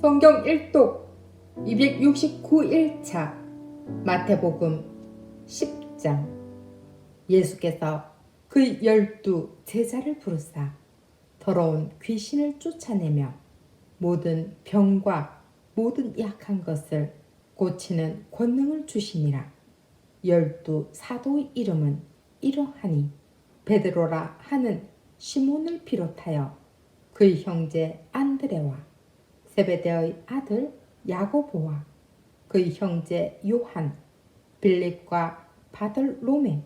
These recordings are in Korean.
성경 1독 269일차 마태복음 10장. 예수께서 그 열두 제자를 부르사 더러운 귀신을 쫓아내며 모든 병과 모든 약한 것을 고치는 권능을 주시니라. 열두 사도의 이름은 이러하니 베드로라 하는 시몬을 비롯하여 그의 형제 안드레와 세베대의 아들 야고보와 그의 형제 요한, 빌립과 바들로메,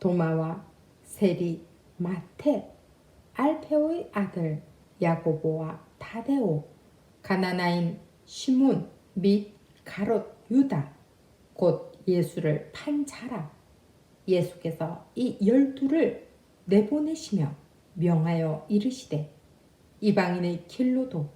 도마와 세리, 마테, 알페오의 아들 야고보와 타데오, 가나나인 시몬 및 가롯 유다, 곧 예수를 판 자라. 예수께서 이 열두를 내보내시며 명하여 이르시되 이방인의 길로도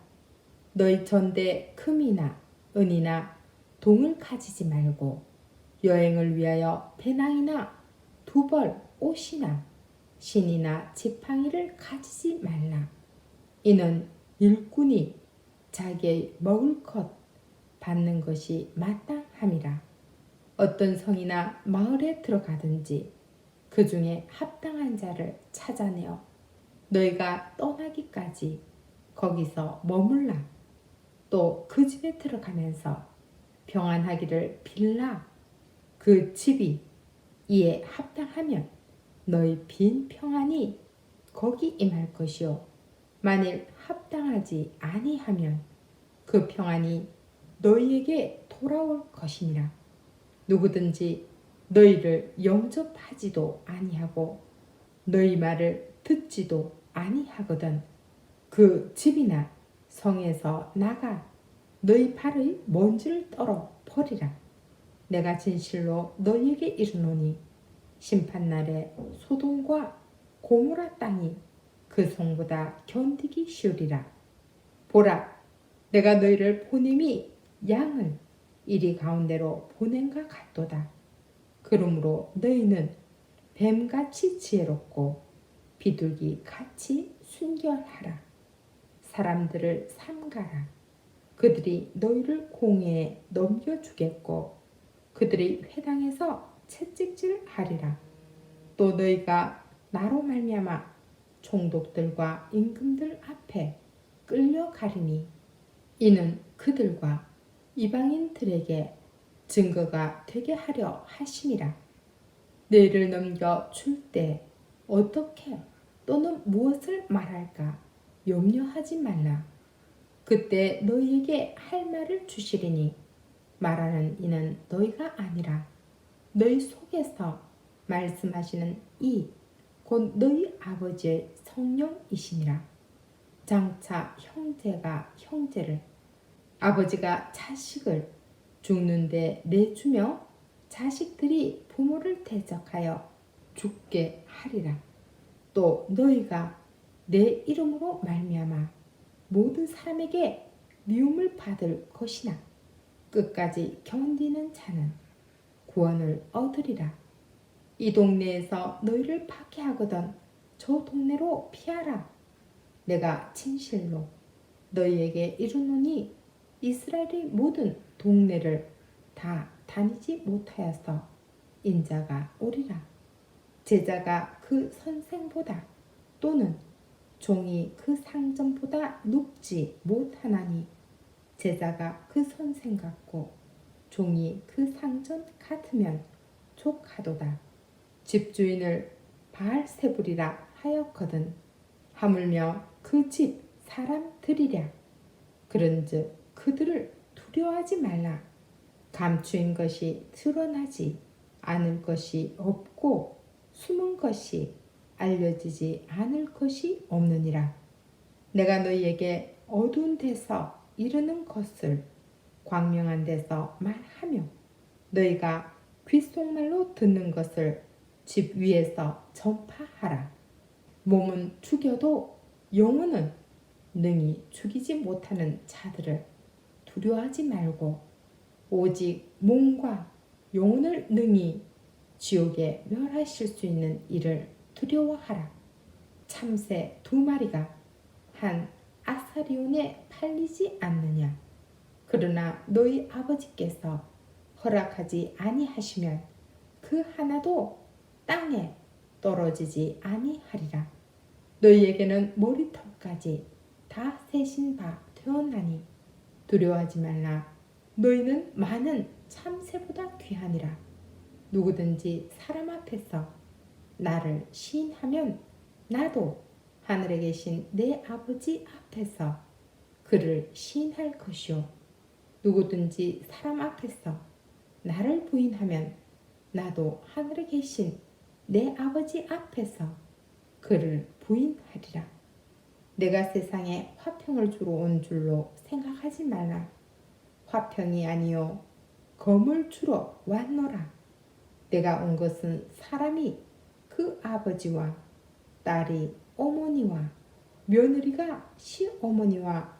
너희 전대 금이나 은이나 동을 가지지 말고 여행을 위하여 배낭이나 두벌 옷이나 신이나 지팡이를 가지지 말라. 이는 일꾼이 자기의 먹을 것 받는 것이 마땅함이라. 어떤 성이나 마을에 들어가든지 그 중에 합당한 자를 찾아내어 너희가 떠나기까지 거기서 머물라. 또 그 집에 들어가면서 평안하기를 빌라. 그 집이 이에 합당하면 너희 빈 평안이 거기 임할 것이요. 만일 합당하지 아니하면 그 평안이 너희에게 돌아올 것이니라. 누구든지 너희를 영접하지도 아니하고 너희 말을 듣지도 아니하거든 그 집이나 성에서 나가 너희 발의 먼지를 떨어 버리라. 내가 진실로 너희에게 이르노니 심판날에 소돔과 고모라 땅이 그 성보다 견디기 쉬우리라. 보라, 내가 너희를 보냄이 양을 이리 가운데로 보낸가 같도다. 그러므로 너희는 뱀같이 지혜롭고 비둘기 같이 순결하라. 사람들을 삼가라. 그들이 너희를 공회에 넘겨주겠고 그들이 회당에서 채찍질 하리라. 또 너희가 나로 말미암아 총독들과 임금들 앞에 끌려가리니 이는 그들과 이방인들에게 증거가 되게 하려 하심이라. 너희를 넘겨 줄 때 어떻게 또는 무엇을 말할까 염려하지 말라. 그때 너희에게 할 말을 주시리니 말하는 이는 너희가 아니라 너희 속에서 말씀하시는 이 곧 너희 아버지의 성령이시니라. 장차 형제가 형제를 아버지가 자식을 죽는데 내주며 자식들이 부모를 대적하여 죽게 하리라. 또 너희가 내 이름으로 말미암아 모든 사람에게 미움을 받을 것이나 끝까지 견디는 자는 구원을 얻으리라. 이 동네에서 너희를 박해하거든 저 동네로 피하라. 내가 진실로 너희에게 이르노니 이스라엘의 모든 동네를 다 다니지 못하여서 인자가 오리라. 제자가 그 선생보다 또는 종이 그 상전보다 높지 못하나니 제자가 그 선생 같고 종이 그 상전 같으면 족하도다. 집주인을 바알세불이라 하였거든 하물며 그 집 사람들이랴. 그런즉 그들을 두려워하지 말라. 감추인 것이 드러나지 않을 것이 없고 숨은 것이 알려지지 않을 것이 없느니라. 내가 너희에게 어두운 데서 이르는 것을 광명한 데서 말하며 너희가 귓속말로 듣는 것을 집 위에서 전파하라. 몸은 죽여도 영혼은 능히 죽이지 못하는 자들을 두려워하지 말고 오직 몸과 영혼을 능히 지옥에 멸하실 수 있는 일을 두려워하라. 참새 두 마리가 한 아사리온에 팔리지 않느냐. 그러나 너희 아버지께서 허락하지 아니하시면 그 하나도 땅에 떨어지지 아니하리라. 너희에게는 머리털까지 다 세신 바 되었나니 두려워하지 말라. 너희는 많은 참새보다 귀하니라. 누구든지 사람 앞에서 나를 시인하면 나도 하늘에 계신 내 아버지 앞에서 그를 시인할 것이요. 누구든지 사람 앞에서 나를 부인하면 나도 하늘에 계신 내 아버지 앞에서 그를 부인하리라. 내가 세상에 화평을 주러 온 줄로 생각하지 말라. 화평이 아니요 검을 주러 왔노라. 내가 온 것은 사람이 그 아버지와 딸이 어머니와 며느리가 시어머니와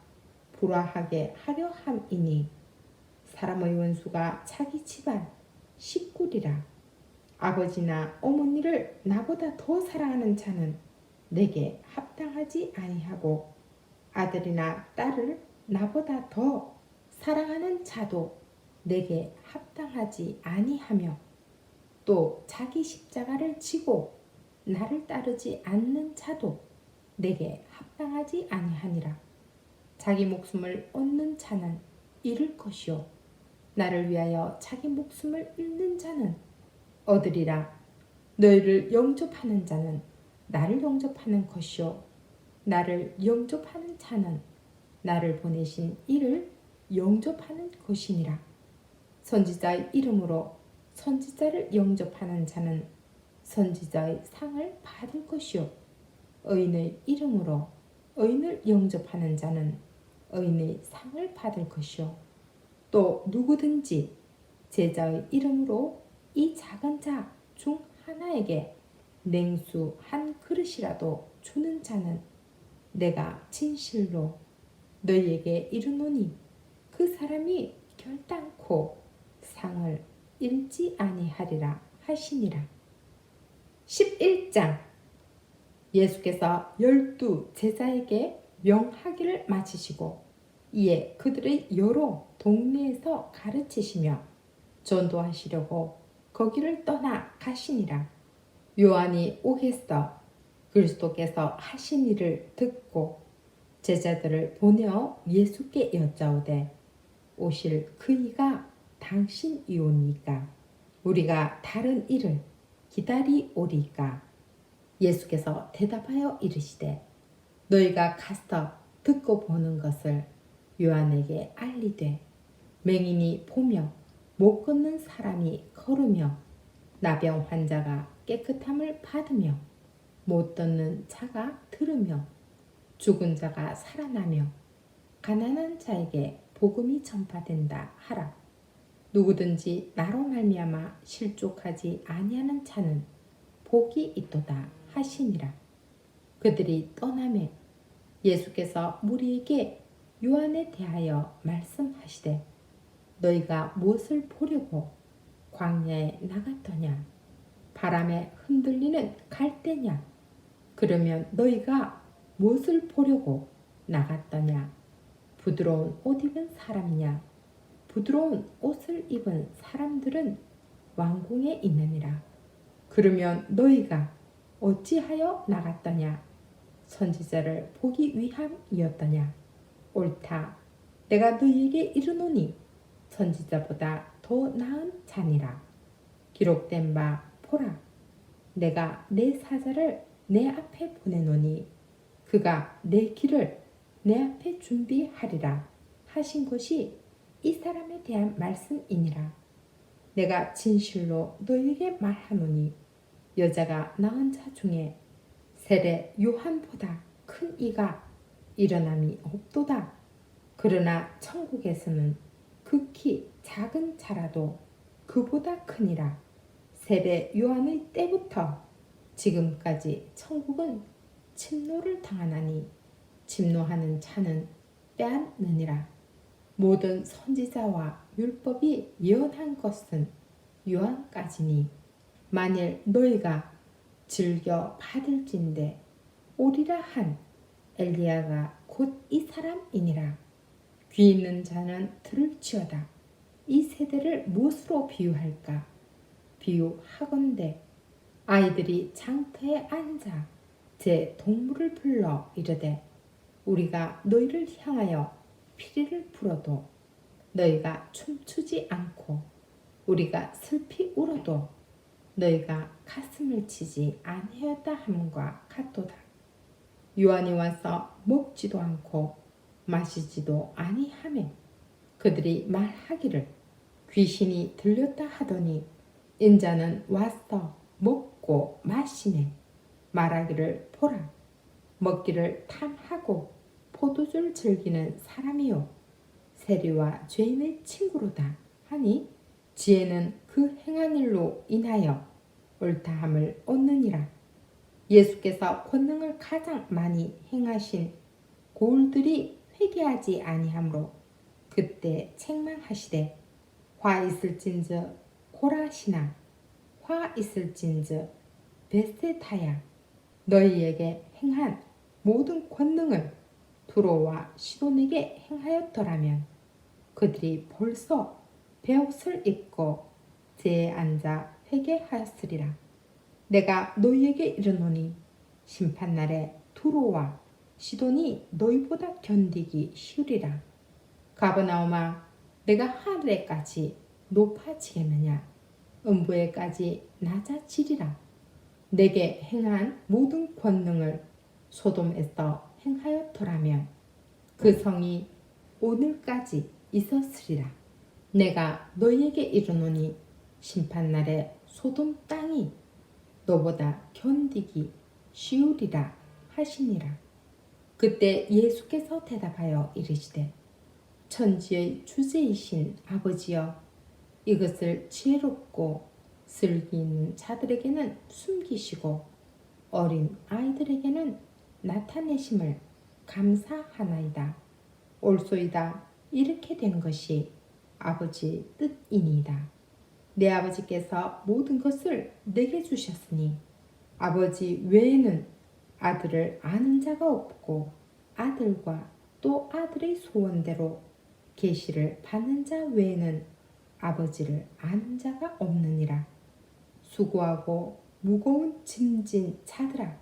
불화하게 하려 함이니 사람의 원수가 자기 집안 식구리라. 아버지나 어머니를 나보다 더 사랑하는 자는 내게 합당하지 아니하고 아들이나 딸을 나보다 더 사랑하는 자도 내게 합당하지 아니하며 또 자기 십자가를 지고 나를 따르지 않는 자도 내게 합당하지 아니하니라. 자기 목숨을 얻는 자는 잃을 것이요. 나를 위하여 자기 목숨을 잃는 자는 얻으리라. 너희를 영접하는 자는 나를 영접하는 것이요. 나를 영접하는 자는 나를 보내신 이를 영접하는 것이니라. 선지자의 이름으로 선지자를 영접하는 자는 선지자의 상을 받을 것이요. 의인의 이름으로 의인을 영접하는 자는 의인의 상을 받을 것이요. 또 누구든지 제자의 이름으로 이 작은 자 중 하나에게 냉수 한 그릇이라도 주는 자는 내가 진실로 너희에게 이르노니 그 사람이 결단코 상을 잃지 아니하리라 하시니라. 11장 예수께서 열두 제자에게 명하기를 마치시고 이에 그들의 여러 동네에서 가르치시며 전도하시려고 거기를 떠나 가시니라. 요한이 오겠어 그리스도께서 하신 일을 듣고 제자들을 보내어 예수께 여짜오되 오실 그이가 당신이오니까 우리가 다른 일을 기다리오리까 예수께서 대답하여 이르시되 너희가 가서 듣고 보는 것을 요한에게 알리되 맹인이 보며 못 걷는 사람이 걸으며 나병 환자가 깨끗함을 받으며 못 듣는 자가 들으며 죽은 자가 살아나며 가난한 자에게 복음이 전파된다 하라. 누구든지 나로 말미암아 실족하지 아니하는 자는 복이 있도다 하시니라. 그들이 떠나매 예수께서 무리에게 요한에 대하여 말씀하시되 너희가 무엇을 보려고 광야에 나갔더냐? 바람에 흔들리는 갈대냐? 그러면 너희가 무엇을 보려고 나갔더냐? 부드러운 옷 입은 사람이냐 부드러운 옷을 입은 사람들은 왕궁에 있느니라. 그러면 너희가 어찌하여 나갔더냐? 선지자를 보기 위함이었더냐? 옳다. 내가 너희에게 이르노니 선지자보다 더 나은 자니라. 기록된 바 보라. 내가 내 사자를 내 앞에 보내노니 그가 내 길을 내 앞에 준비하리라 하신 것이 이 사람에 대한 말씀이니라 내가 진실로 너희에게 말하노니 여자가 낳은 자 중에 세례 요한보다 큰 이가 일어남이 없도다 그러나 천국에서는 극히 작은 자라도 그보다 크니라. 세례 요한의 때부터 지금까지 천국은 침노를 당하나니 침노하는 자는 빼앗느니라. 모든 선지자와 율법이 예언한 것은 요한까지니 만일 너희가 즐겨 받을진대 오리라 한 엘리야가 곧 이 사람이니라. 귀 있는 자는 들을지어다. 이 세대를 무엇으로 비유할까? 비유하건대 아이들이 장터에 앉아 제 동물을 불러 이르되 우리가 너희를 향하여 피리를 불어도 너희가 춤추지 않고 우리가 슬피 울어도 너희가 가슴을 치지 아니하였다 함과 같도다. 요한이 와서 먹지도 않고 마시지도 아니하며 그들이 말하기를 귀신이 들렸다 하더니 인자는 와서 먹고 마시네 말하기를 보라 먹기를 탐하고 포도주를 즐기는 사람이요. 세리와 죄인의 친구로다 하니 지혜는 그 행한 일로 인하여 옳다함을 얻느니라. 예수께서 권능을 가장 많이 행하신 고울들이 회개하지 아니하므로 그때 책망하시되 화 있을진저 고라시나 화 있을진저 베세타야 너희에게 행한 모든 권능을 두로와 시돈에게 행하였더라면 그들이 벌써 베옷을 입고 제에 앉아 회개하였으리라. 내가 너희에게 이르노니 심판날에 두로와 시돈이 너희보다 견디기 쉬우리라. 가버나움아 내가 하늘에까지 높아지겠느냐? 음부에까지 낮아지리라. 내게 행한 모든 권능을 소돔에서 행하였더라면 그 성이 오늘까지 있었으리라. 내가 너희에게 이르노니 심판날에 소돔 땅이 너보다 견디기 쉬우리라 하시니라. 그때 예수께서 대답하여 이르시되 천지의 주제이신 아버지여 이것을 지혜롭고 슬기 있는 자들에게는 숨기시고 어린 아이들에게는 나타내심을 감사하나이다. 옳소이다. 이렇게 된 것이 아버지 뜻이니이다. 내 아버지께서 모든 것을 내게 주셨으니 아버지 외에는 아들을 아는 자가 없고 아들과 또 아들의 소원대로 계시를 받는 자 외에는 아버지를 아는 자가 없느니라. 수고하고 무거운 짐진 자들아